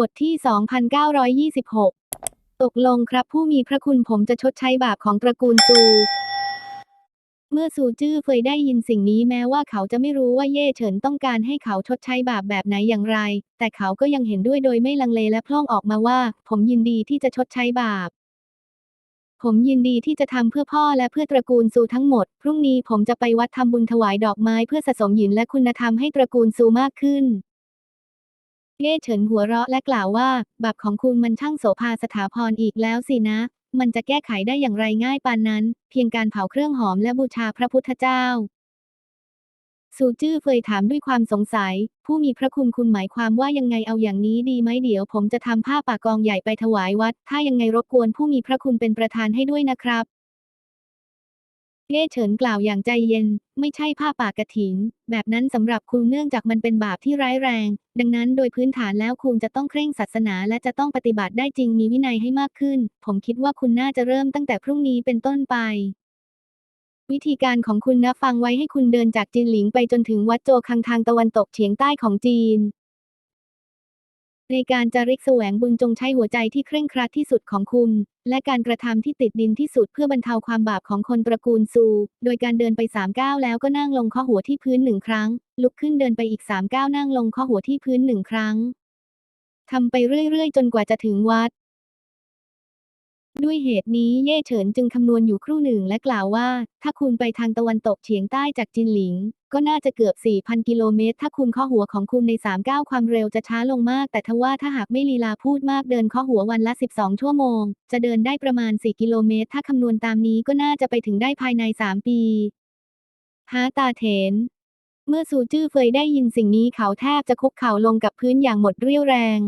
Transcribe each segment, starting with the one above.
บทที่ 2,926 ตกลงครับผู้มีพระคุณผมจะชดใช้บาปของตระกูลซู เมื่อซูจื้อเฟยได้ยินสิ่งนี้แม้ว่าเขาจะไม่รู้ว่าเย่เฉินต้องการให้เขาชดใช้บาปแบบไหนอย่างไร แต่เขาก็ยังเห็นด้วยโดยไม่ลังเลและพล่องออกมาว่า ผมยินดีที่จะชดใช้บาป ผมยินดีที่จะทำเพื่อพ่อและเพื่อตระกูลซูทั้งหมด พรุ่งนี้ผมจะไปวัดทำบุญถวายดอกไม้เพื่อสะสมหยินและคุณธรรมให้ตระกูลซูมากขึ้น เย่เฉินหัวเราะและกล่าวว่า บาปของคุณมันช่างโสภาสถาพรอีกแล้วสินะ มันจะแก้ไขได้อย่างไรง่ายปานนั้น เพียงการเผาเครื่องหอมและบูชาพระพุทธเจ้าซูจื้อเฟยถามด้วยความสงสัย ผู้มีพระคุณคุณหมายความว่ายังไงเอาอย่างนี้ดีไหมเดี๋ยว ผมจะทำผ้าป่ากองใหญ่ไปถวายวัด ถ้ายังไงรบกวนผู้มีพระคุณเป็นประธานให้ด้วยนะครับ เย่เฉินกล่าวอย่างใจเย็น ไม่ใช่ผ้าป่ากฐิน แบบนั้นสำหรับคุณเนื่องจากมันเป็นบาปที่ร้ายแรง ดังนั้นโดยพื้นฐานแล้วคุณจะต้องเคร่งศาสนาและจะต้องปฏิบัติได้จริงมีวินัยให้มากขึ้น ผมคิดว่าคุณน่าจะเริ่มตั้งแต่พรุ่งนี้เป็นต้นไป วิธีการของคุณนะฟังไว้ให้คุณเดินจากจินหลิงไปจนถึงวัดโจคังทางตะวันตกเฉียงใต้ของจีน ในการจาริกแสวงบุญจงใช้หัวใจที่เคร่งครัดที่สุดของคุณ และการกระทำที่ติดดินที่สุดเพื่อบรรเทาความบาปของคนตระกูลซู โดยการเดินไปสามก้าวแล้วก็นั่งลงข้อหัวที่พื้นหนึ่งครั้ง ลุกขึ้นเดินไปอีกสามก้าวนั่งลงข้อหัวที่พื้นหนึ่งครั้งทำไปเรื่อยๆ จนกว่าจะถึงวัด ด้วยเหตุนี้เย่เฉินจึงคำนวณอยู่ครู่หนึ่งและกล่าวว่า ถ้าคุณไปทางตะวันตกเฉียงใต้จากจินหลิง ก็น่าจะเกือบ 4,000 กิโลเมตร ถ้าคุณข้อหัวของคุณใน3ก้าความเร็วจะช้าลงมาก แต่ทว่าถ้าหากไม่ลีลาพูดมากเดินข้อหัววันละ 12 ชั่วโมง จะเดินได้ประมาณ 4 กิโลเมตร ถ้าคำนวณตามนี้ก็น่าจะไปถึงได้ภายใน 3 ปีฮาตาเถน เมื่อซูจื้อเฟยได้ยินสิ่งนี้เขาแทบจะคุกเข่าลงกับพื้นอย่างหมดเรี่ยวแรง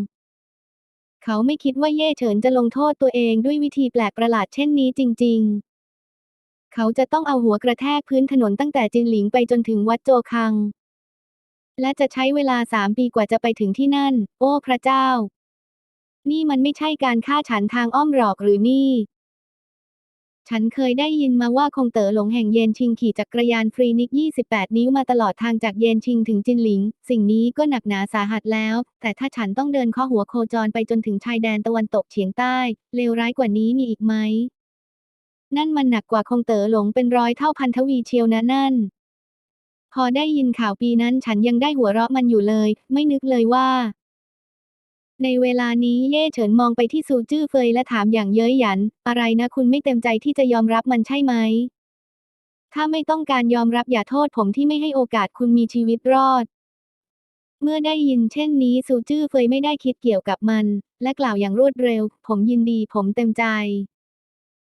เขาไม่คิดว่าเย่เฉินจะลงโทษตัวเองด้วยวิธีแปลกประหลาดเช่นนี้จริง ๆ เขาจะต้องเอาหัวกระแทกพื้นถนนตั้งแต่จินหลิงไปจนถึงวัดโจคัง และจะใช้เวลาสามปีกว่าจะไปถึงที่นั่น โอ้พระเจ้า นี่มันไม่ใช่การฆ่าฉันทางอ้อมหรอกหรือนี่ ฉันเคยได้ยินมาว่าคงเต๋อหลงแห่งเยนชิงขี่จักรยานฟรีนิก 28 นิ้วมาตลอดทางจากเยนชิงถึงจินหลิง สิ่งนี้ก็หนักหนาสาหัสแล้ว แต่ถ้าฉันต้องเดินข้อหัวโคจรไปจนถึงชายแดนตะวันตกเฉียงใต้เลวร้ายกว่านี้มีอีกไหม นั่นมันหนักกว่าคงเต๋อหลงเป็นร้อยเท่าพันทวีเชียวนะนั่น พอได้ยินข่าวปีนั้นฉันยังได้หัวเราะมันอยู่เลย ไม่นึกเลยว่า ในเวลานี้เย่เฉินมองไปที่ซูจื้อเฟยและถามอย่างเย้ยหยัน อะไรนะคุณไม่เต็มใจที่จะยอมรับมันใช่ไหม ถ้าไม่ต้องการยอมรับอย่าโทษผมที่ไม่ให้โอกาสคุณมีชีวิตรอดเมื่อได้ยินเช่นนี้ซูจื้อเฟยไม่ได้คิดเกี่ยวกับมัน และกล่าวอย่างรวดเร็ว ผมยินดีผมเต็มใจ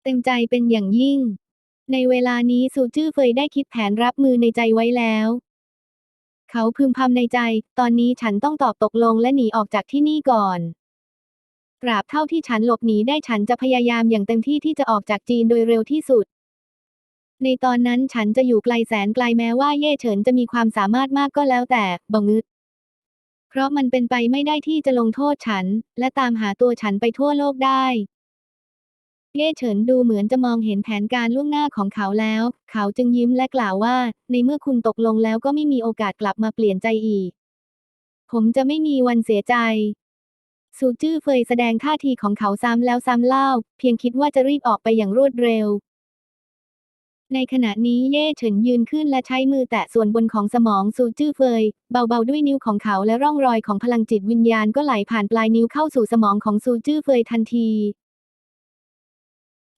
เต็มใจเป็นอย่างยิ่ง ในเวลานี้ซูจื้อเฟยได้คิดแผนรับมือในใจไว้แล้ว เขาพึมพำในใจ ตอนนี้ฉันต้องตอบตกลงและหนีออกจากที่นี่ก่อนตราบเท่าที่ฉันหลบหนีได้ฉันจะพยายามอย่างเต็มที่ที่จะออกจากจีนโดยเร็วที่สุด ในตอนนั้นฉันจะอยู่ไกลแสนไกลแม้ว่าเย่เฉินจะมีความสามารถมากก็แล้วแต่บงึดเพราะมันเป็นไปไม่ได้ที่จะลงโทษฉัน และตามหาตัวฉันไปทั่วโลกได้ เย่เฉินดูเหมือนจะมองเห็นแผนการล่วงหน้าของเขาแล้ว เขาจึงยิ้มและกล่าวว่า ในเมื่อคุณตกลงแล้วก็ไม่มีโอกาสกลับมาเปลี่ยนใจอีก ผมจะไม่มีวันเสียใจซูจื้อเฟยแสดงท่าทีของเขาซ้ำแล้วซ้ำเล่า เพียงคิดว่าจะรีบออกไปอย่างรวดเร็ว ในขณะนี้เย่เฉินยืนขึ้นและใช้มือแตะส่วนบนของสมองซูจื้อเฟย เบาๆด้วยนิ้วของเขาและร่องรอยของพลังจิตวิญญาณก็ไหลผ่านปลายนิ้วเข้าสู่สมองของซูจื้อเฟยทันที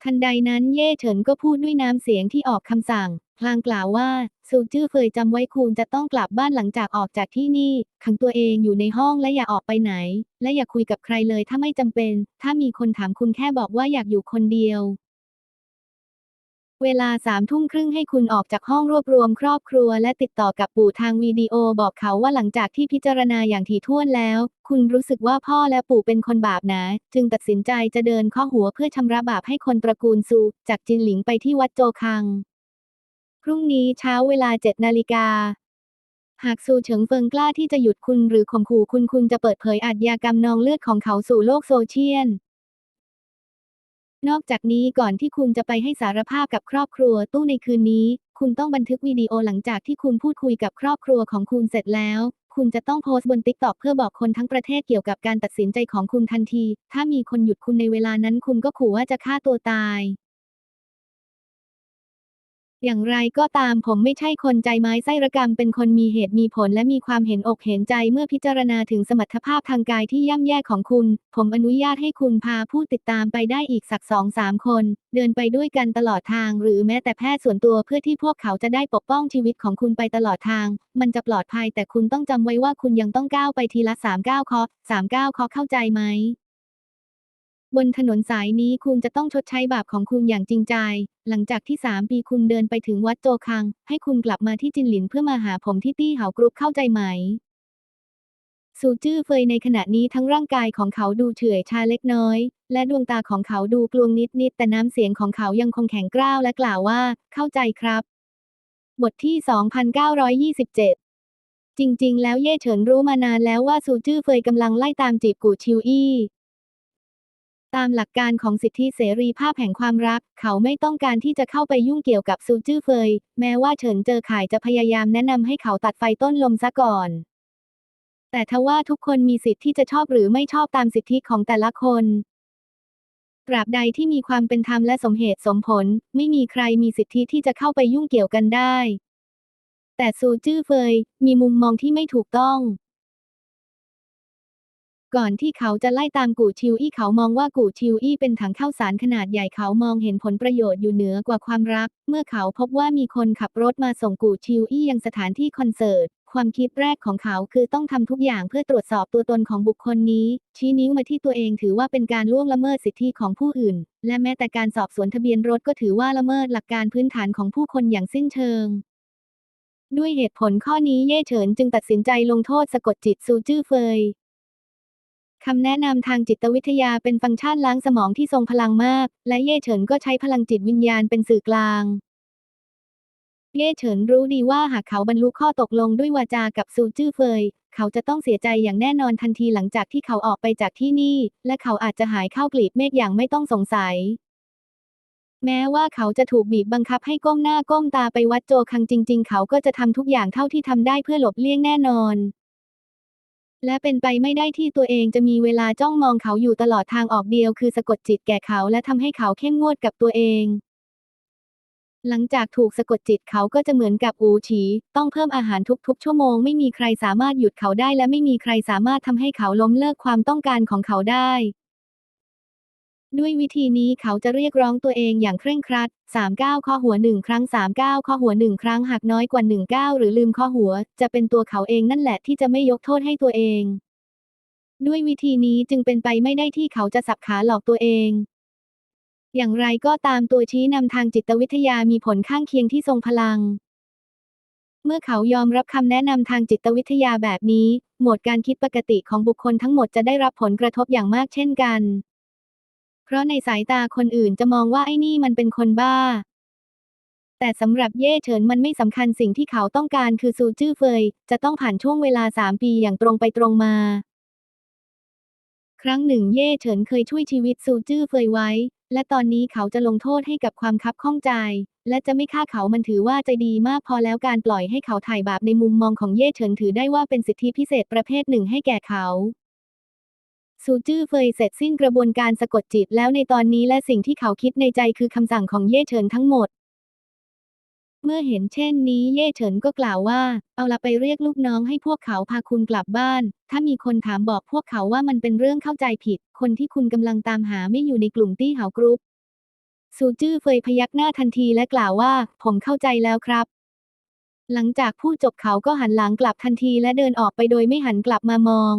ทันใดนั้นเย่เฉินก็พูดด้วยน้ำเสียงที่ออกคำสั่ง พลางกล่าวว่าซูจื้อเฟยจำไว้คุณจะต้องกลับบ้านหลังจากออกจากที่นี่ ขังตัวเองอยู่ในห้องและอย่าออกไปไหน และอย่าคุยกับใครเลยถ้าไม่จำเป็น ถ้ามีคนถามคุณแค่บอกว่าอยากอยู่คนเดียว เวลาสามทุ่มครึ่งให้คุณออกจากห้องรวบรวมครอบครัว และติดต่อกับปู่ทางวิดีโอบอกเขาว่าหลังจากที่พิจารณาอย่างถี่ถ้วนแล้ว คุณรู้สึกว่าพ่อและปู่เป็นคนบาปนะ จึงตัดสินใจจะเดินข้อหัวเพื่อชำระบาปให้คนตระกูลซู จากจินหลิงไปที่วัดโจคัง พรุ่งนี้เช้าเวลาเจ็ดนาฬิกาหากซูเฉิงเฟิงกล้าที่จะหยุดคุณหรือข่มขู่คุณคุณจะเปิดเผยอาชญากรรมนองเลือดของเขาสู่โลกโซเชียล นอกจากนี้ก่อนที่คุณจะไปให้สารภาพกับครอบครัวตู้ในคืนนี้ คุณต้องบันทึกวิดีโอหลังจากที่คุณพูดคุยกับครอบครัวของคุณเสร็จแล้ว คุณจะต้องโพสต์บนติ๊กต็อกเพื่อบอกคนทั้งประเทศเกี่ยวกับการตัดสินใจของคุณทันที ถ้ามีคนหยุดคุณในเวลานั้นคุณก็ขู่ว่าจะฆ่าตัวตาย อย่างไรก็ตามผมไม่ใช่คนใจไม้ไส้ระกำเป็นคนมีเหตุมีผลและมีความเห็นอกเห็นใจเมื่อพิจารณาถึงสมรรถภาพทางกายที่ย่ำแย่ของคุณ ผมอนุญาตให้คุณพาผู้ติดตามไปได้อีกสักสองสามคน เดินไปด้วยกันตลอดทาง หรือแม้แต่แพทย์ส่วนตัวเพื่อที่พวกเขาจะได้ปกป้องชีวิตของคุณไปตลอดทาง มันจะปลอดภัยแต่คุณต้องจำไว้ว่าคุณยังต้องก้าวไปทีละสามก้าวคาะสามก้าวคาะเข้าใจไหม บนถนนสายนี้คุณจะต้องชดใช้บาปของคุณอย่างจริงใจ หลังจากที่ 3 ปีคุณเดินไปถึงวัดโจคัง ให้คุณกลับมาที่จินหลินเพื่อมาหาผมที่ตี้เหากรุ๊ปเข้าใจไหมซูจื้อเฟยในขณะนี้ทั้งร่างกายของเขาดูเฉื่อยชาเล็กน้อย และดวงตาของเขาดูกลวงนิดๆแต่น้ำเสียงของเขายังคงแข็งกร้าวและกล่าวว่า เข้าใจครับ บทที่ 2927จริง ๆ แล้วเย่เฉินรู้มานานแล้วว่าซูจื้อเฟยกำลังไล่ตามจีบกูชิวอี้ ตามหลักการของสิทธิเสรีภาพแห่งความรัก เขาไม่ต้องการที่จะเข้าไปยุ่งเกี่ยวกับซูจื้อเฟย แม้ว่าเฉินเจอข่ายจะพยายามแนะนำให้เขาตัดไฟต้นลมซะก่อน แต่ทว่าทุกคนมีสิทธิที่จะชอบหรือไม่ชอบตามสิทธิของแต่ละคนตราบใดที่มีความเป็นธรรมและสมเหตุสมผล ไม่มีใครมีสิทธิที่จะเข้าไปยุ่งเกี่ยวกันได้ แต่ซูจื้อเฟยมีมุมมองที่ไม่ถูกต้อง ก่อนที่เขาจะไล่ตามกู่ชิวอี้เขามองว่ากู่ชิวอี้เป็นถังข้าวสารขนาดใหญ่เขามองเห็นผลประโยชน์อยู่เหนือกว่าความรัก เมื่อเขาพบว่ามีคนขับรถมาส่งกู่ชิวอี้ยังสถานที่คอนเสิร์ต ความคิดแรกของเขาคือต้องทำทุกอย่างเพื่อตรวจสอบตัวตนของบุคคลนี้ ชี้นิ้วมาที่ตัวเองถือว่าเป็นการล่วงละเมิดสิทธิของผู้อื่น และแม้แต่การสอบสวนทะเบียนรถก็ถือว่าละเมิดหลักการพื้นฐานของผู้คนอย่างสิ้นเชิงด้วยเหตุผลข้อนี้เย่เฉินจึงตัดสินใจลงโทษสะกดจิตซูจื้อเฟย คำแนะนำทางจิตวิทยาเป็นฟังก์ชันล้างสมองที่ทรงพลังมาก และเย่เฉินก็ใช้พลังจิตวิญญาณเป็นสื่อกลาง เย่เฉินรู้ดีว่าหากเขาบรรลุข้อตกลงด้วยวาจากับซูจื้อเฟย เขาจะต้องเสียใจอย่างแน่นอนทันทีหลังจากที่เขาออกไปจากที่นี่ และเขาอาจจะหายเข้ากลีบเมฆอย่างไม่ต้องสงสัย แม้ว่าเขาจะถูกบีบบังคับให้ก้มหน้าก้มตาไปวัดโจคังจริง ๆ เขาก็จะทำทุกอย่างเท่าที่ทำได้เพื่อหลบเลี่ยงแน่นอน และเป็นไปไม่ได้ที่ตัวเองจะมีเวลาจ้องมองเขาอยู่ตลอดทางออกเดียวคือสะกดจิตแก่เขาและทำให้เขาเข้มงวดกับตัวเอง หลังจากถูกสะกดจิตเขาก็จะเหมือนกับอูฉี ต้องเพิ่มอาหารทุกๆ ชั่วโมงไม่มีใครสามารถหยุดเขาได้และไม่มีใครสามารถทำให้เขาล้มเลิกความต้องการของเขาได้ ด้วยวิธีนี้เขาจะเรียกร้องตัวเองอย่างเคร่งครัด 39 ข้อหัวหนึ่งครั้ง 39 ข้อหัวหนึ่งครั้งหากน้อยกว่า 19 หรือลืมข้อหัว จะเป็นตัวเขาเองนั่นแหละที่จะไม่ยกโทษให้ตัวเอง ด้วยวิธีนี้จึงเป็นไปไม่ได้ที่เขาจะสับขาหลอกตัวเอง อย่างไรก็ตามตัวชี้นำทางจิตวิทยามีผลข้างเคียงที่ทรงพลัง เมื่อเขายอมรับคำแนะนำทางจิตวิทยาแบบนี้ โหมดการคิดปกติของบุคคลทั้งหมดจะได้รับผลกระทบอย่างมากเช่นกัน เพราะในสายตาคนอื่นจะมองว่าไอ้นี่มันเป็นคนบ้า แต่สำหรับเย่เฉินมันไม่สำคัญสิ่งที่เขาต้องการคือซูจื้อเฟย จะต้องผ่านช่วงเวลาสามปีอย่างตรงไปตรงมา ครั้งหนึ่งเย่เฉินเคยช่วยชีวิตซูจื้อเฟยไว้ และตอนนี้เขาจะลงโทษให้กับความคับข้องใจ และจะไม่ฆ่าเขามันถือว่าใจดีมากพอแล้วการปล่อยให้เขาถ่ายบาปในมุมมองของเย่เฉินถือได้ว่าเป็นสิทธิพิเศษประเภทหนึ่งให้แก่เขา ซูจื้อเฟยเสร็จสิ้นกระบวนการสะกดจิตแล้วในตอนนี้และสิ่งที่เขาคิดในใจคือคำสั่งของเย่เฉินทั้งหมด เมื่อเห็นเช่นนี้เย่เฉินก็กล่าวว่า เอาละไปเรียกลูกน้องให้พวกเขาพาคุณกลับบ้าน ถ้ามีคนถามบอกพวกเขาว่ามันเป็นเรื่องเข้าใจผิด คนที่คุณกำลังตามหาไม่อยู่ในกลุ่มตี้เหากรุ๊ปซูจื้อเฟยพยักหน้าทันทีและกล่าวว่า ผมเข้าใจแล้วครับ หลังจากพูดจบเขาก็หันหลังกลับทันทีและเดินออกไปโดยไม่หันกลับมามอง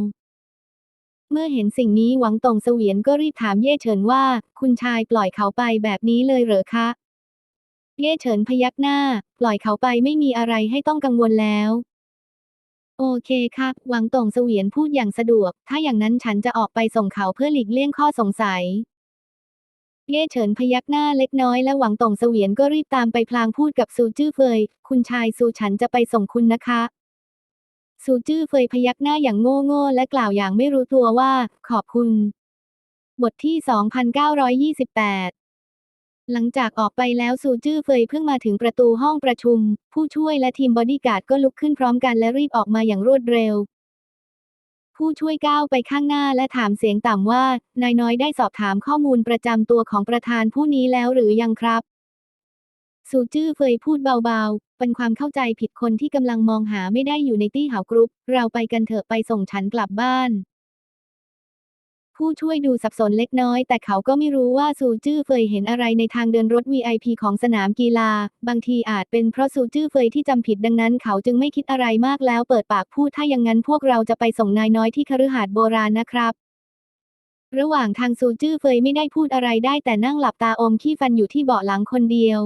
เมื่อเห็นสิ่งนี้หวังตงเสวียนก็รีบถามเย่เฉินว่า คุณชายปล่อยเขาไปแบบนี้เลยเหรอคะ เย่เฉินพยักหน้า ปล่อยเขาไปไม่มีอะไรให้ต้องกังวลแล้ว โอเคครับหวังตงเสวียนพูดอย่างสะดวก ถ้าอย่างนั้นฉันจะออกไปส่งเขาเพื่อหลีกเลี่ยงข้อสงสัย เย่เฉินพยักหน้าเล็กน้อยและหวังตงเสวียนก็รีบตามไปพลางพูดกับซูจื้อเฟย คุณชายซูฉันจะไปส่งคุณนะคะ ซูจื้อเฟยพยักหน้าอย่างโง่ๆและกล่าวอย่างไม่รู้ตัวว่า ขอบคุณ บทที่ 2928 หลังจากออกไปแล้วซูจื้อเฟยเพิ่งมาถึงประตูห้องประชุม ผู้ช่วยและทีมบอดี้การ์ดก็ลุกขึ้นพร้อมกันและรีบออกมาอย่างรวดเร็ว ผู้ช่วยก้าวไปข้างหน้าและถามเสียงต่ำว่า นายน้อยได้สอบถามข้อมูลประจำตัวของประธานผู้นี้แล้วหรือยังครับ ซูจื้อเฟยพูดเบาๆ เป็นความเข้าใจผิดคนที่กำลังมองหาไม่ได้อยู่ในตี้เหากรุ๊ป เราไปกันเถอะไปส่งฉันกลับบ้าน ผู้ช่วยดูสับสนเล็กน้อย แต่เขาก็ไม่รู้ว่าซูจื้อเฟยเห็นอะไรในทางเดินรถ VIP ของสนามกีฬา บางทีอาจเป็นเพราะซูจื้อเฟยที่จำผิดดังนั้น เขาจึงไม่คิดอะไรมากแล้วเปิดปากพูดถ้าอย่างนั้นพวกเราจะไปส่งนายน้อยที่คฤหาสน์โบราณนะครับระหว่างทางซูจื้อเฟยไม่ได้พูดอะไรได้แต่นั่งหลับตาอมขี้ฟันอยู่ที่เบาะหลังคนเดียว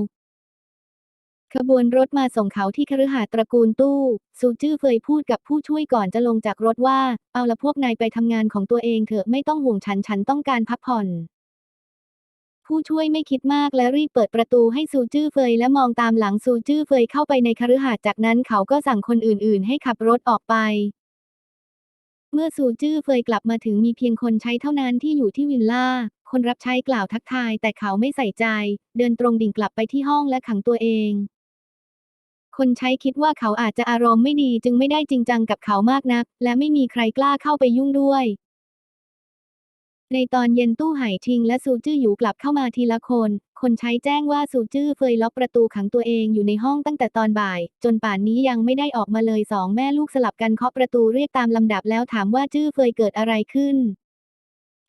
ขบวนรถมาส่งเขาที่คฤหาสน์ตระกูลตู้ ซูจื้อเฟยพูดกับผู้ช่วยก่อนจะลงจากรถว่า เอาละพวกนายไปทำงานของตัวเองเถอะไม่ต้องห่วงฉันฉันต้องการพักผ่อน ผู้ช่วยไม่คิดมากและรีบเปิดประตูให้ซูจื้อเฟยและมองตามหลังซูจื้อเฟยเข้าไปในคฤหาสน์จากนั้นเขาก็สั่งคนอื่นๆ ให้ขับรถออกไป เมื่อซูจื้อเฟยกลับมาถึงมีเพียงคนใช้เท่านั้นที่อยู่ที่วิลล่าคนรับใช้กล่าวทักทายแต่เขาไม่ใส่ใจ เดินตรงดิ่งกลับไปที่ห้องและขังตัวเอง คนใช้คิดว่าเขาอาจจะอารมณ์ไม่ดีจึงไม่ได้จริงจังกับเขามากนัก และไม่มีใครกล้าเข้าไปยุ่งด้วย ในตอนเย็นตู้ไห่ทิงและซูจื้อหยูกลับเข้ามาทีละคน คนใช้แจ้งว่าซูจื้อเฟยล็อกประตูขังตัวเองอยู่ในห้องตั้งแต่ตอนบ่าย จนป่านนี้ยังไม่ได้ออกมาเลยสองแม่ลูกสลับกันเคาะประตูเรียกตามลำดับแล้วถามว่าจื้อเฟยเกิดอะไรขึ้น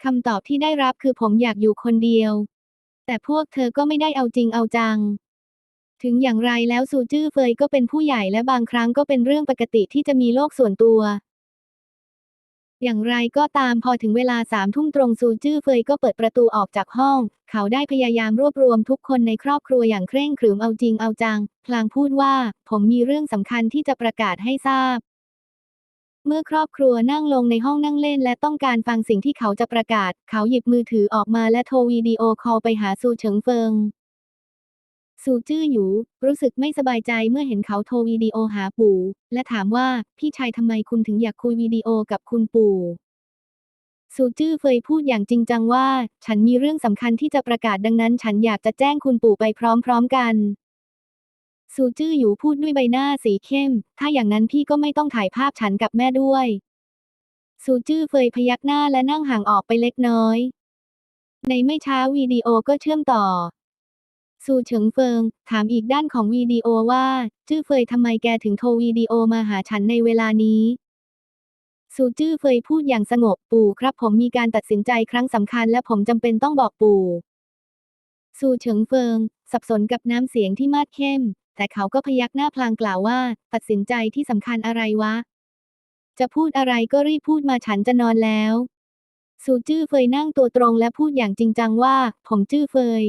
คำตอบที่ได้รับคือผมอยากอยู่คนเดียว แต่พวกเธอก็ไม่ได้เอาจริงเอาจัง ถึงอย่างไรแล้วซูจื้อเฟยก็เป็นผู้ใหญ่และบางครั้งก็เป็นเรื่องปกติที่จะมีโลกส่วนตัว อย่างไรก็ตามพอถึงเวลาสามทุ่มตรงซูจื้อเฟยก็เปิดประตูออกจากห้อง เขาได้พยายามรวบรวมทุกคนในครอบครัวอย่างเคร่งขรึมเอาจริงเอาจัง พลางพูดว่า ผมมีเรื่องสำคัญที่จะประกาศให้ทราบ เมื่อครอบครัวนั่งลงในห้องนั่งเล่นและต้องการฟังสิ่งที่เขาจะประกาศ เขาหยิบมือถือออกมาและโทรวิดีโอคอลไปหาซูเฉิงเฟิง ซูจื้อหยูรู้สึกไม่สบายใจเมื่อเห็นเขาโทรวิดีโอหาปู่ และถามว่าพี่ชายทำไมคุณถึงอยากคุยวิดีโอกับคุณปู่ซูจื้อเฟยพูดอย่างจริงจังว่า ฉันมีเรื่องสำคัญที่จะประกาศดังนั้น ฉันอยากจะแจ้งคุณปู่ไปพร้อมๆกันซูจื้อหยูพูดด้วยใบหน้าสีเข้ม ถ้าอย่างนั้นพี่ก็ไม่ต้องถ่ายภาพฉันกับแม่ด้วยซูจื้อเฟยพยักหน้าและนั่งห่างออกไปเล็กน้อย ในไม่ช้าวิดีโอก็เชื่อมต่อ ซูเฉิงเฟิง ถามอีกด้านของวิดีโอว่า จื้อเฟยทำไมแกถึงโทรวิดีโอมาหาฉันในเวลานี้ซูจื้อเฟยพูดอย่างสงบปู่ครับผมมีการตัดสินใจครั้งสำคัญและผมจำเป็นต้องบอกปู่ซูเฉิงเฟิง สับสนกับน้ำเสียงที่มาดเข้ม แต่เขาก็พยักหน้าพลางกล่าวว่า ตัดสินใจที่สำคัญอะไรวะ จะพูดอะไรก็รีบพูดมาฉันจะนอนแล้วซูจื้อเฟยนั่งตัวตรงและพูดอย่างจริงจังว่า ผมจื้อเฟย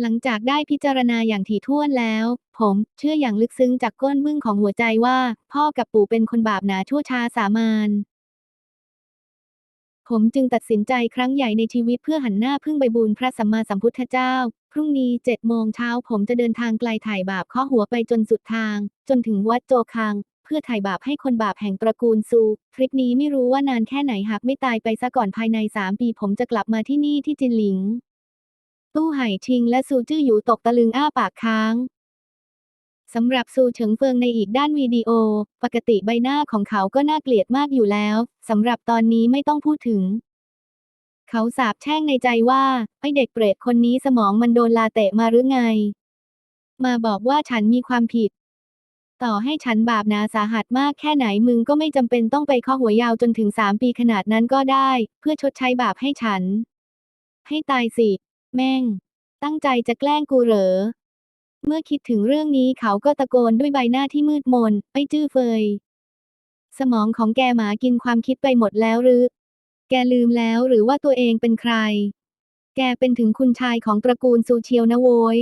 หลังจากได้พิจารณาอย่างถี่ถ้วนแล้ว ผมเชื่ออย่างลึกซึ้งจากก้นบึ้งของหัวใจว่า พ่อกับปู่เป็นคนบาปหนาชั่วช้าสามานผมจึงตัดสินใจครั้งใหญ่ในชีวิตเพื่อหันหน้าพึ่งใบบุญพระสัมมาสัมพุทธเจ้า พรุ่งนี้เจ็ดโมงเช้าผมจะเดินทางไกลถ่ายบาปข้อหัวไปจนสุดทาง จนถึงวัดโจคัง เพื่อถ่ายบาปให้คนบาปแห่งตระกูลซู ทริปนี้ไม่รู้ว่านานแค่ไหนหากไม่ตายไปซะก่อนภายในสามปี ผมจะกลับมาที่นี่ที่จินหลิง ตู้ไห่ชิงและซูจื้อหยูตกตะลึงอ้าปากค้างสำหรับซูเฉิงเฟิงในอีกด้านวิดีโอ ปกติใบหน้าของเขาก็น่าเกลียดมากอยู่แล้วสำหรับตอนนี้ไม่ต้องพูดถึง เขาสาบแช่งในใจว่าไอเด็กเปรตคนนี้สมองมันโดนลาเตะมาหรือไง มาบอกว่าฉันมีความผิด ต่อให้ฉันบาปนาสาหัสมากแค่ไหนมึงก็ไม่จำเป็นต้องไปข้อหัวยาวจนถึงสามปีขนาดนั้นก็ได้ เพื่อชดใช้บาปให้ฉัน ให้ตายสิ แม่ง ตั้งใจจะแกล้งกูเหรอ เมื่อคิดถึงเรื่องนี้เขาก็ตะโกนด้วยใบหน้าที่มืดมน ไอ้จื้อเฟย สมองของแกหมากินความคิดไปหมดแล้วหรือ แกลืมแล้วหรือว่าตัวเองเป็นใคร แกเป็นถึงคุณชายของตระกูลซูเชียวนะโว้ย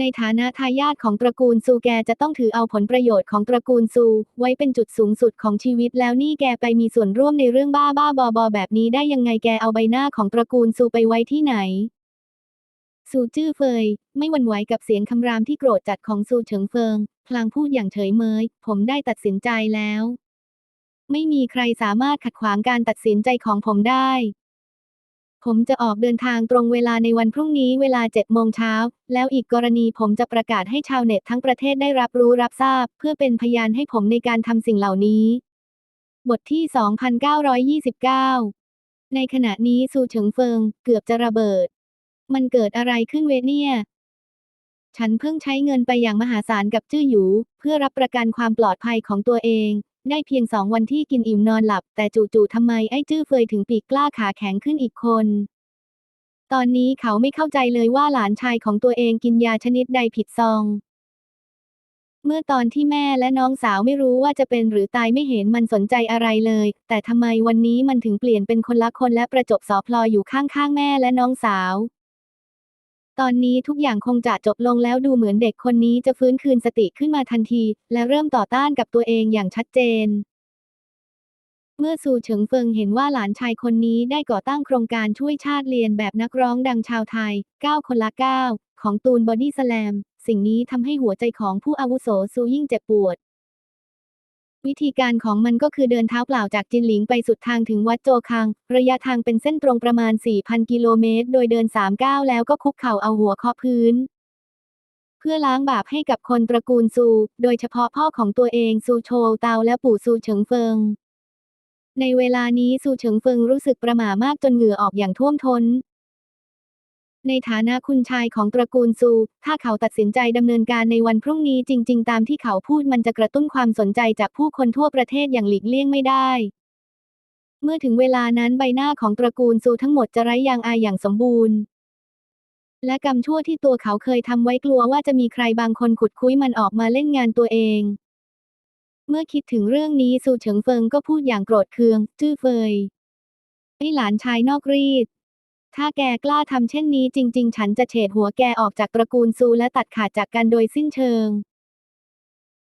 ในฐานะทายาทของตระกูลซูแกจะต้องถือเอาผลประโยชน์ของตระกูลซู ไว้เป็นจุดสูงสุดของชีวิตแล้วนี่แกไปมีส่วนร่วมในเรื่องบ้าบ้าบอบอแบบนี้ได้ยังไงแกเอาใบหน้าของตระกูลซูไปไว้ที่ไหนซูจื้อเฟย ไม่หวั่นไหวกับเสียงคำรามที่โกรธจัดของซูเฉิงเฟิง พลางพูดอย่างเฉยเมย ผมได้ตัดสินใจแล้ว ไม่มีใครสามารถขัดขวางการตัดสินใจของผมได้ ผมจะออกเดินทางตรงเวลาในวันพรุ่งนี้เวลา7โมงเช้า แล้วอีกกรณีผมจะประกาศให้ชาวเน็ตทั้งประเทศได้รับรู้รับทราบ เพื่อเป็นพยานให้ผมในการทำสิ่งเหล่านี้ บทที่ 2929 ในขณะนี้ซูเฉิงเฟิง เกือบจะระเบิด มันเกิดอะไรขึ้นเวเนี่ย ฉันเพิ่งใช้เงินไปอย่างมหาศาลกับจื้อหยู เพื่อรับประกันความปลอดภัยของตัวเอง ได้เพียงสองวันที่กินอิ่มนอนหลับ แต่จู่ๆทำไมไอ้จื้อเฟยถึงปีกกล้าขาแข็งขึ้นอีกคน ตอนนี้เขาไม่เข้าใจเลยว่าหลานชายของตัวเองกินยาชนิดใดผิดซอง เมื่อตอนที่แม่และน้องสาวไม่รู้ว่าจะเป็นหรือตายไม่เห็นมันสนใจอะไรเลย แต่ทำไมวันนี้มันถึงเปลี่ยนเป็นคนละคนและประจบสอพลอยอยู่ข้างๆแม่และน้องสาว ตอนนี้ทุกอย่างคงจะจบลงแล้วดูเหมือนเด็กคนนี้จะฟื้นคืนสติขึ้นมาทันที และเริ่มต่อต้านกับตัวเองอย่างชัดเจน เมื่อซูเฉิงเฟิงเห็นว่าหลานชายคนนี้ได้ก่อตั้งโครงการช่วยชาติเรียนแบบนักร้องดังชาวไทย 9 คนละ 9 ของตูนบอดี้สแลม สิ่งนี้ทำให้หัวใจของผู้อาวุโสซูยิ่งเจ็บปวด วิธีการของมันก็คือเดินเท้าเปล่าจากจินหลิงไปสุดทางถึงวัดโจคัง ระยะทางเป็นเส้นตรงประมาณ 4,000 กิโลเมตร โดยเดิน3ก้าวแล้วก็คุกเข่าเอาหัวเคาะพื้น เพื่อล้างบาปให้กับคนตระกูลซู โดยเฉพาะพ่อของตัวเองซูโชวเตาและปู่ซูเฉิงเฟิง ในเวลานี้ซูเฉิงเฟิงรู้สึกประหม่ามากจนเหงื่อออกอย่างท่วมท้น ในฐานะคุณชายของตระกูลซู ถ้าเขาตัดสินใจดำเนินการในวันพรุ่งนี้จริง ๆ ตามที่เขาพูดมันจะกระตุ้นความสนใจจากผู้คนทั่วประเทศอย่างหลีกเลี่ยงไม่ได้ เมื่อถึงเวลานั้นใบหน้าของตระกูลซูทั้งหมดจะไร้ยางอายอย่างสมบูรณ์ และกรรมชั่วที่ตัวเขาเคยทำไว้กลัวว่าจะมีใครบางคนขุดคุ้ยมันออกมาเล่นงานตัวเองเมื่อคิดถึงเรื่องนี้ซูเฉิงเฟิงก็พูดอย่างโกรธเคือง จื้อเฟยไอหลานชายนอกรีด ถ้าแกกล้าทำเช่นนี้จริง ๆ ฉันจะเฉดหัวแกออกจากตระกูลซูและตัดขาดจากกันโดยสิ้นเชิง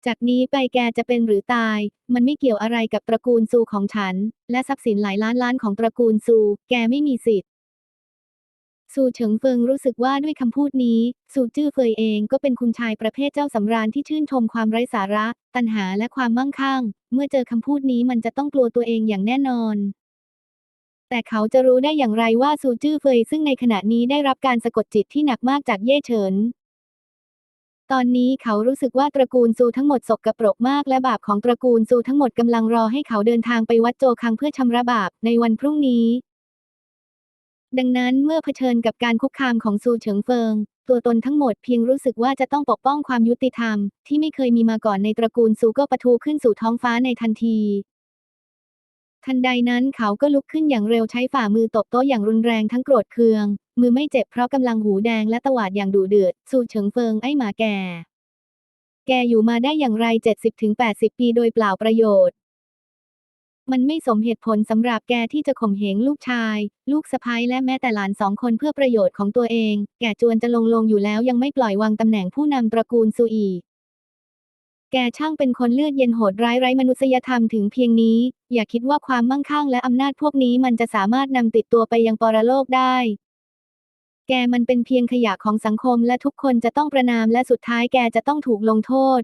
จากนี้ไปแกจะเป็นหรือตาย มันไม่เกี่ยวอะไรกับตระกูลซูของฉัน และทรัพย์สินหลายล้านล้านของตระกูลซู แกไม่มีสิทธิ์ซูเฉิงเฟิงรู้สึกว่าด้วยคำพูดนี้ซูจื้อเฟยเองก็เป็นคุณชายประเภทเจ้าสำราญที่ชื่นชมความไร้สาระ ตัณหาและความมั่งคั่ง เมื่อเจอคำพูดนี้มันจะต้องกลัวตัวเองอย่างแน่นอน แต่เขาจะรู้ได้อย่างไรว่าซูจื้อเฟยซึ่งในขณะนี้ได้รับการสะกดจิตที่หนักมากจากเย่เฉิน ตอนนี้เขารู้สึกว่าตระกูลซูทั้งหมดสกรปรกมากและบาปของตระกูลซูทั้งหมดกำลังรอให้เขาเดินทางไปวัดโจคังเพื่อชำระบาปในวันพรุ่งนี้ ดังนั้นเมื่อเผชิญกับการคุกคามของซูเฉิงเฟิง ตัวตนทั้งหมดเพียงรู้สึกว่าจะต้องปกป้องความยุติธรรม ที่ไม่เคยมีมาก่อนในตระกูลซูก็ปะทุขึ้นสู่ท้องฟ้าในทันที ทันใดนั้นเขาก็ลุกขึ้นอย่างเร็วใช้ฝ่ามือตบโต๊ะอย่างรุนแรงทั้งโกรธเคือง มือไม่เจ็บเพราะกำลังหูแดงและตวาดอย่างดุเดือดซูเฉิงเฟิงไอ้หมาแก่ แกอยู่มาได้อย่างไร 70-80 ปีโดยเปล่าประโยชน์ มันไม่สมเหตุผลสำหรับแกที่จะข่มเหงลูกชาย ลูกสะใภ้และแม้แต่หลานสองคนเพื่อประโยชน์ของตัวเอง แกจวนจะลงลงอยู่แล้วยังไม่ปล่อยวางตำแหน่งผู้นำตระกูลซูอี แกช่างเป็นคนเลือดเย็นโหดร้ายไร้มนุษยธรรมถึงเพียงนี้ อย่าคิดว่าความมั่งคั่งและอำนาจพวกนี้มันจะสามารถนำติดตัวไปยังปรโลกได้ แกมันเป็นเพียงขยะของสังคมและทุกคนจะต้องประนามและสุดท้ายแกจะต้องถูกลงโทษ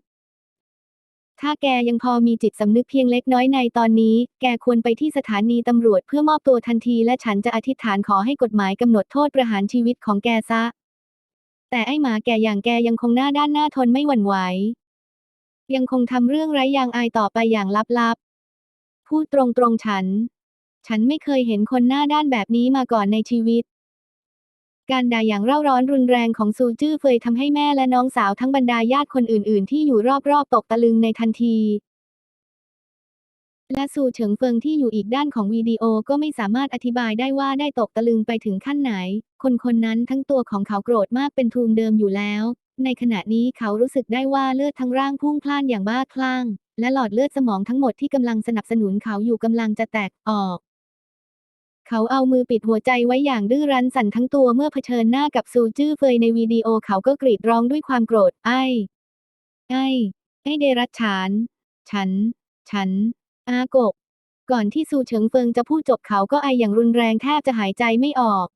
ถ้าแกยังพอมีจิตสำนึกเพียงเล็กน้อยในตอนนี้ แกควรไปที่สถานีตำรวจเพื่อมอบตัวทันทีและฉันจะอธิษฐานขอให้กฎหมายกำหนดโทษประหารชีวิตของแกซะ แต่ไอหมาแกอย่างแกยังคงหน้าด้านหน้าทนไม่หวั่นไหว ยังคงทำเรื่องไร้ยางอายต่อไปอย่างลับๆ พูดตรงๆฉัน ฉันไม่เคยเห็นคนหน้าด้านแบบนี้มาก่อนในชีวิต การด่าอย่างเร่าร้อนรุนแรงของซูจื้อเฟยทำให้แม่และน้องสาวทั้งบรรดาญาติคนอื่น ๆ ที่อยู่รอบๆ ตกตะลึงในทันที และซูเฉิงเฟิงที่อยู่อีกด้านของวิดีโอก็ไม่สามารถอธิบายได้ว่าได้ตกตะลึงไปถึงขั้นไหน คนคนนั้นทั้งตัวของเขาโกรธมากเป็นทุนเดิมอยู่แล้ว ในขณะนี้เขารู้สึกได้ว่าเลือดทั้งร่างพุ่งพล่านอย่างบ้าคลั่ง และหลอดเลือดสมองทั้งหมดที่กำลังสนับสนุนเขาอยู่กำลังจะแตกออก เขาเอามือปิดหัวใจไว้อย่างดื้อรั้นสั่นทั้งตัวเมื่อเผชิญหน้ากับซูจื้อเฟยในวิดีโอเขาก็กรีดร้องด้วยความโกรธ ไอ้ ไอ้ ไอ้เดรัจฉาน ฉัน ฉัน อากก ก่อนที่ซูเฉิงเฟิงจะพูดจบเขาก็ไออย่างรุนแรงแทบจะหายใจไม่ออก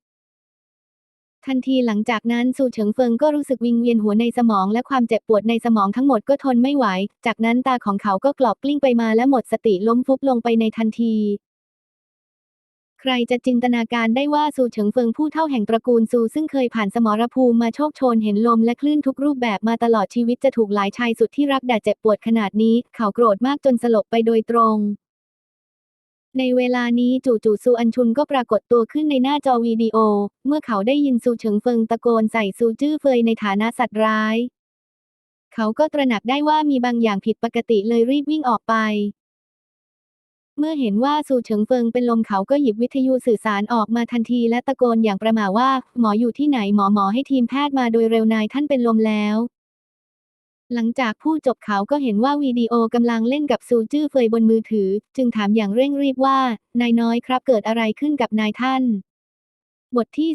ทันทีหลังจากนั้นซูเฉิงเฟิงก็รู้สึกวิงเวียนหัวในสมองและความเจ็บปวดในสมองทั้งหมดก็ทนไม่ไหว จากนั้นตาของเขาก็กรอบกลิ้งไปมาและหมดสติล้มฟุบลงไปในทันที ใครจะจินตนาการได้ว่าซูเฉิงเฟิงผู้เท่าแห่งตระกูลซูซึ่งเคยผ่านสมรภูมิมาโชคโชนเห็นลมและคลื่นทุกรูปแบบมาตลอดชีวิตจะถูกหลายชายสุดที่รักด่าเจ็บปวดขนาดนี้ เขาโกรธมากจนสลบไปโดยตรง ในเวลานี้จู่ๆซูอัญชุนก็ปรากฏตัวขึ้นในหน้าจอวิดีโอ เมื่อเขาได้ยินซูเฉิงเฟิงตะโกนใส่ซูจื้อเฟยในฐานะสัตว์ร้าย เขาก็ตระหนักได้ว่ามีบางอย่างผิดปกติเลยรีบวิ่งออกไป เมื่อเห็นว่าซูเฉิงเฟิงเป็นลมเขาก็หยิบวิทยุสื่อสารออกมาทันทีและตะโกนอย่างประหม่าว่า หมออยู่ที่ไหนหมอหมอให้ทีมแพทย์มาโดยเร็วนายท่านเป็นลมแล้ว หลังจากพูดจบเขาก็เห็นว่าวิดีโอกำลังเล่นกับซูจื้อเฟยบนมือถือ จึงถามอย่างเร่งรีบว่า นายน้อยครับเกิดอะไรขึ้นกับนายท่าน บทที่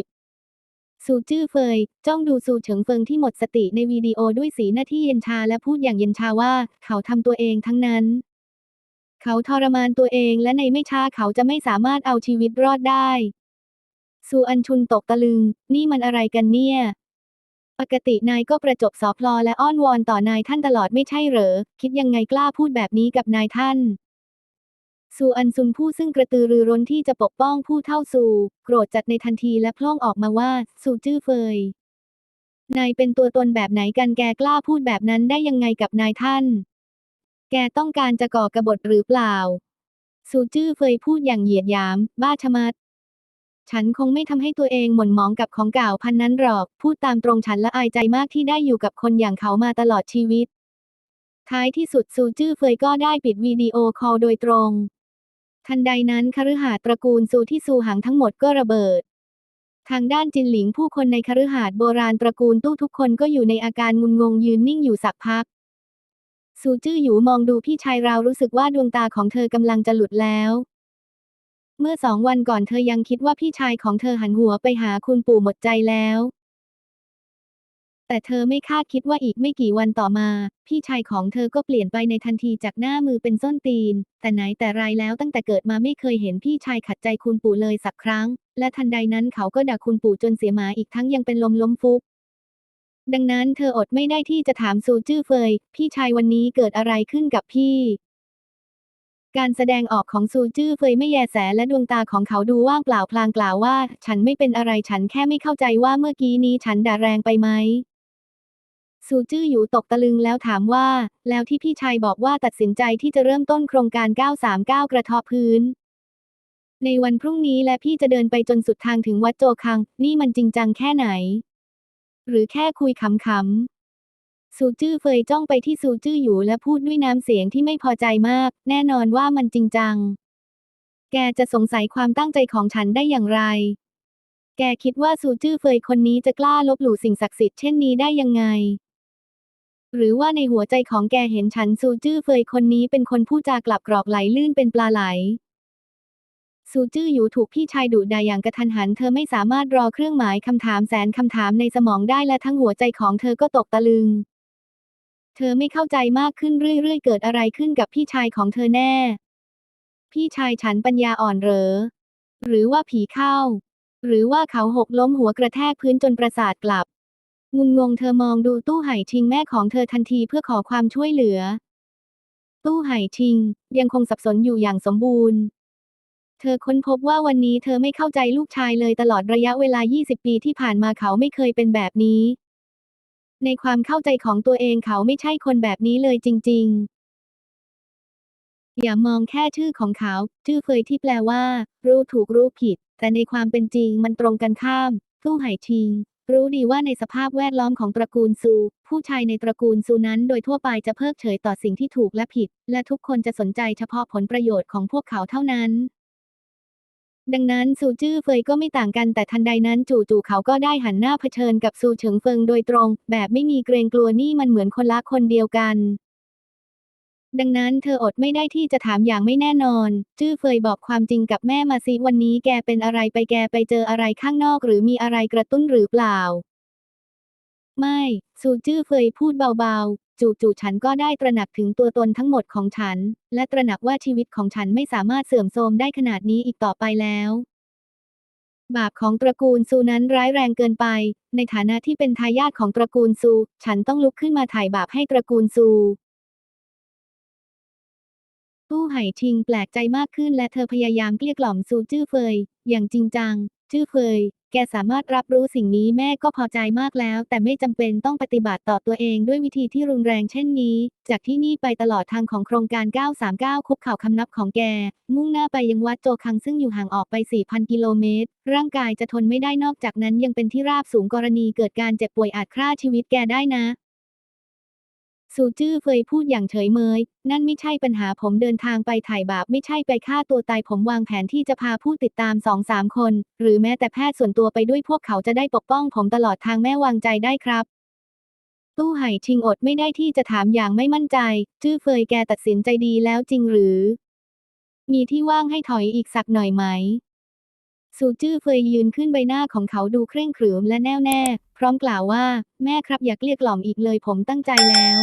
2930 ซูจื้อเฟย จ้องดูซูเฉิงเฟิงที่หมดสติในวิดีโอด้วยสีหน้าที่เย็นชาและพูดอย่างเย็นชาว่า เขาทำตัวเองทั้งนั้น เขาทรมานตัวเองและในไม่ช้าเขาจะไม่สามารถเอาชีวิตรอดได้ซูอัญชุนตกตะลึง นี่มันอะไรกันเนี่ย ปกตินายก็ประจบสอพลอและอ้อนวอนต่อนายท่านตลอดไม่ใช่เหรอ คิดยังไงกล้าพูดแบบนี้กับนายท่านซูอันซุนผู้ซึ่งกระตือรือร้นที่จะปกป้องผู้เท่าซูโกรธจัดในทันทีและพล่องออกมาว่าซูจื้อเฟยนายเป็นตัวตนแบบไหนกันแกกล้าพูดแบบนั้นได้ยังไงกับนายท่าน แกต้องการจะก่อกบฏหรือเปล่า ซูจื้อเฟยพูดอย่างเหยียดหยาม บ้าชะมัด ฉันคงไม่ทำให้ตัวเองหม่นหมองกับของเก่าพันนั้นหรอก พูดตามตรงฉันละอายใจมากที่ได้อยู่กับคนอย่างเขามาตลอดชีวิต ท้ายที่สุดซูจื้อเฟยก็ได้ปิดวิดีโอคอลโดยตรง ทันใดนั้นคฤหาสน์ตระกูลซูที่ซูหังทั้งหมดก็ระเบิด ทางด้านจินหลิงผู้คนในคฤหาสน์โบราณตระกูลตู้ทุกคนก็อยู่ในอาการงุนงงยืนนิ่งอยู่สักพักซูจื้อหยูมองดูพี่ชายเรารู้สึกว่าดวงตาของเธอกำลังจะหลุดแล้ว เมื่อสองวันก่อนเธอยังคิดว่าพี่ชายของเธอหันหัวไปหาคุณปู่หมดใจแล้ว แต่เธอไม่คาดคิดว่าอีกไม่กี่วันต่อมา พี่ชายของเธอก็เปลี่ยนไปในทันทีจากหน้ามือเป็นส้นตีน แต่ไหนแต่ไรแล้วตั้งแต่เกิดมาไม่เคยเห็นพี่ชายขัดใจคุณปู่เลยสักครั้ง และทันใดนั้นเขาก็ด่าคุณปู่จนเสียหมาอีกทั้งยังเป็นลมล้มฟุบดังนั้นเธออดไม่ได้ที่จะถามซูจื้อเฟย พี่ชายวันนี้เกิดอะไรขึ้นกับพี่ การแสดงออกของซูจื้อเฟยไม่แยแสและดวงตาของเขาดูว่างเปล่าพลางกล่าวว่า ฉันไม่เป็นอะไรฉันแค่ไม่เข้าใจว่าเมื่อกี้นี้ฉันด่าแรงไปไหมซูจื้ออยู่ตกตะลึงแล้วถามว่า แล้วที่พี่ชายบอกว่าตัดสินใจที่จะเริ่มต้นโครงการ 939 กระเทาะพื้น ในวันพรุ่งนี้และพี่จะเดินไปจนสุดทางถึงวัดโจคัง นี่มันจริงจังแค่ไหน หรือแค่คุยขำๆ ซูจื้อเฟยจ้องไปที่ซูจื้ออยู่และพูดด้วยน้ำเสียงที่ไม่พอใจมาก แน่นอนว่ามันจริงจัง แกจะสงสัยความตั้งใจของฉันได้อย่างไร แกคิดว่าซูจื้อเฟยคนนี้จะกล้าลบหลู่สิ่งศักดิ์สิทธิ์เช่นนี้ได้ยังไง หรือว่าในหัวใจของแกเห็นฉันซูจื้อเฟยคนนี้เป็นคนพูดจากลับกรอกไหลลื่นเป็นปลาไหลซูจื้ออยู่ถูกพี่ชายดุด่าอย่างกระทันหัน เธอไม่สามารถรอเครื่องหมายคำถามแสนคำถามในสมองได้และทั้งหัวใจของเธอก็ตกตะลึง ธอไม่เข้าใจมากขึ้นเรื่อยๆ เกิดอะไรขึ้นกับพี่ชายของเธอแน่ พี่ชายฉันปัญญาอ่อนเหรอ หรือว่าผีเข้า หรือว่าเขาหกล้มหัวกระแทกพื้นจนประสาทกลับ งุนงงเธอมองดูตู้ไห่ชิงแม่ของเธอทันทีเพื่อขอความช่วยเหลือ ตู้ไห่ชิง ยังคงสับสนอยู่อย่างสมบูรณ์ เธอค้นพบว่าวันนี้เธอไม่เข้าใจลูกชายเลยตลอดระยะเวลา 20 ปีที่ผ่านมาเขาไม่เคยเป็นแบบนี้ ในความเข้าใจของตัวเองเขาไม่ใช่คนแบบนี้เลยจริง ๆ อย่ามองแค่ชื่อของเขา ชื่อเฟยที่แปลว่า รู้ถูกรู้ผิด แต่ในความเป็นจริงมันตรงกันข้าม ตู้ไห่ชิง รู้ดีว่าในสภาพแวดล้อมของตระกูลซู ผู้ชายในตระกูลซูนั้นโดยทั่วไปจะเพิกเฉยต่อสิ่งที่ถูกและผิด และทุกคนจะสนใจเฉพาะผลประโยชน์ของพวกเขาเท่านั้น ดังนั้นซูจื้อเฟยก็ไม่ต่างกันแต่ทันใดนั้นจู่ๆเขาก็ได้หันหน้าเผชิญกับซูเฉิงเฟิงโดยตรง แบบไม่มีเกรงกลัวนี่มันเหมือนคนละคนเดียวกัน ดังนั้นเธออดไม่ได้ที่จะถามอย่างไม่แน่นอน จื้อเฟยบอกความจริงกับแม่มาสิวันนี้แกเป็นอะไรไปแกไปเจออะไรข้างนอกหรือมีอะไรกระตุ้นหรือเปล่า ไม่ซูจื้อเฟยพูดเบาๆ จู่ๆฉันก็ได้ตระหนักถึงตัวตนทั้งหมดของฉัน และตระหนักว่าชีวิตของฉันไม่สามารถเสื่อมโทรมได้ขนาดนี้อีกต่อไปแล้วบาปของตระกูลซูนั้นร้ายแรงเกินไป ในฐานะที่เป็นทายาทของตระกูลซู ฉันต้องลุกขึ้นมาถ่ายบาปให้ตระกูลซู ตู้ไห่ชิงแปลกใจมากขึ้นและเธอพยายามเกลี้ยกล่อมซูจื้อเฟย อย่างจริงจัง จื้อเฟย แกสามารถรับรู้สิ่งนี้แม่ก็พอใจมากแล้ว แต่ไม่จำเป็นต้องปฏิบัติต่อตัวเองด้วยวิธีที่รุนแรงเช่นนี้ จากที่นี่ไปตลอดทางของโครงการ 939 คุกเข่าคำนับของแก มุ่งหน้าไปยังวัดโจคังซึ่งอยู่ห่างออกไป 4,000 กิโลเมตร ร่างกายจะทนไม่ได้นอกจากนั้นยังเป็นที่ราบสูงกรณีเกิดการเจ็บป่วยอาจฆ่าชีวิตแกได้นะ ซูจื้อเฟยพูดอย่างเฉยเมย นั่นไม่ใช่ปัญหาผมเดินทางไปถ่ายบาปไม่ใช่ไปฆ่าตัวตายผมวางแผนที่จะพาผู้ติดตามสองสามคน หรือแม้แต่แพทย์ส่วนตัวไปด้วยพวกเขาจะได้ปกป้องผมตลอดทางแม่วางใจได้ครับ ตู้ไห่ชิงอดไม่ได้ที่จะถามอย่างไม่มั่นใจ จื้อเฟยแกตัดสินใจดีแล้วจริงหรือ มีที่ว่างให้ถอยอีกสักหน่อยไหม ซูจื้อเฟยยืนขึ้นใบหน้าของเขาดูเคร่งขรึมและแน่วแน่ พร้อมกล่าวว่า แม่ครับอย่าเกลี้ยกล่อมอีกเลยผมตั้งใจแล้ว